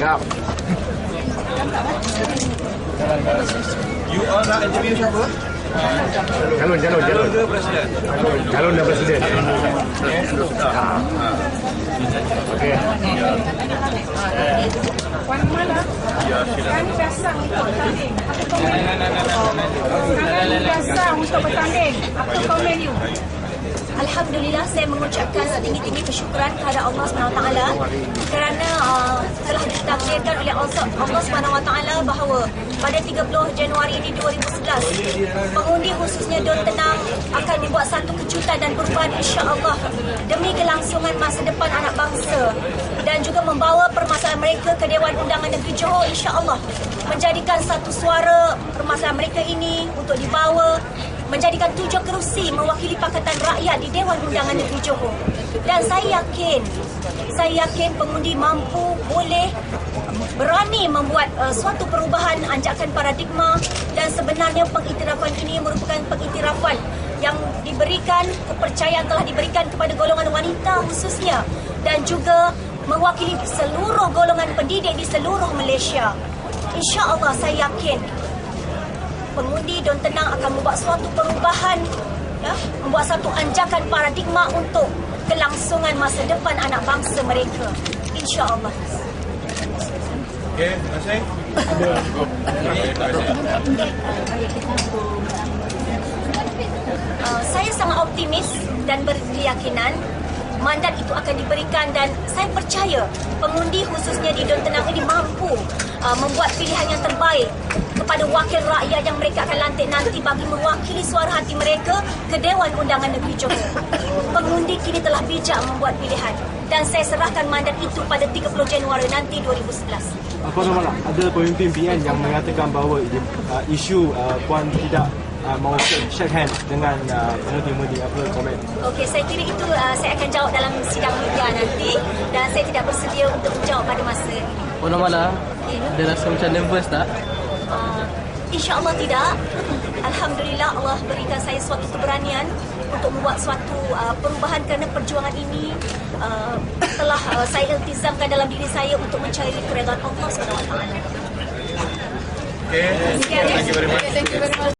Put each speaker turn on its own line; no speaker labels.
Cakap.
You all nak interview siapa?
Calon, calon, calon.
Ke presiden?
Calon dan presiden. Okey.
Puan Mala, kami biasa untuk bertanding. Apa komen? Kami untuk bertanding. Apa komen you?
Alhamdulillah saya mengucapkan setinggi-tinggi kesyukuran kepada Allah SWT kerana uh, ditakdirkan oleh Allah Allah SWT bahawa pada 30 Januari ini 2011 pengundi khususnya Don Tenang akan membuat satu kejutan dan perubahan insya-Allah demi kelangsungan masa depan anak bangsa dan juga membawa permasalahan mereka ke Dewan Undangan Negeri Johor insya-Allah menjadikan satu suara permasalahan mereka ini untuk dibawa menjadikan tujuh kerusi mewakili Pakatan Rakyat di Dewan Undangan Negeri Johor. Dan saya yakin, saya yakin pengundi mampu, boleh, berani membuat uh, suatu perubahan anjakan paradigma dan sebenarnya pengiktirafan ini merupakan pengiktirafan yang diberikan, kepercayaan telah diberikan kepada golongan wanita khususnya dan juga mewakili seluruh golongan pendidik di seluruh Malaysia. InsyaAllah saya yakin pengundi Don Tenang akan membuat suatu perubahan ya, membuat satu anjakan paradigma untuk kelangsungan masa depan anak bangsa mereka. Insyaallah.
Okey, terima kasih.
uh, saya sangat optimis dan berkeyakinan mandat itu akan diberikan dan saya percaya pengundi khususnya di Don Tenang ini mampu uh, membuat pilihan yang terbaik kepada wakil rakyat yang mereka akan lantik nanti bagi mewakili suara hati mereka ke Dewan Undangan Negeri Johor. Pengundi kini telah bijak membuat pilihan dan saya serahkan mandat itu pada 30 Januari nanti 2011.
Puan Ramala, ada pemimpin PN yang mengatakan bahawa uh, isu uh, Puan tidak uh, mau shake, hand dengan uh, pengundi-pengundi apa komen?
Okey, saya kira itu uh, saya akan jawab dalam sidang media nanti dan saya tidak bersedia untuk menjawab pada masa ini.
Puan Amala, ada rasa macam nervous tak?
Uh, InsyaAllah tidak. Alhamdulillah Allah berikan saya suatu keberanian untuk membuat suatu uh, perubahan kerana perjuangan ini uh, telah uh, saya iltizamkan dalam diri saya untuk mencari keredaan Allah SWT.
Okey, thank you very much.
Thank you very much.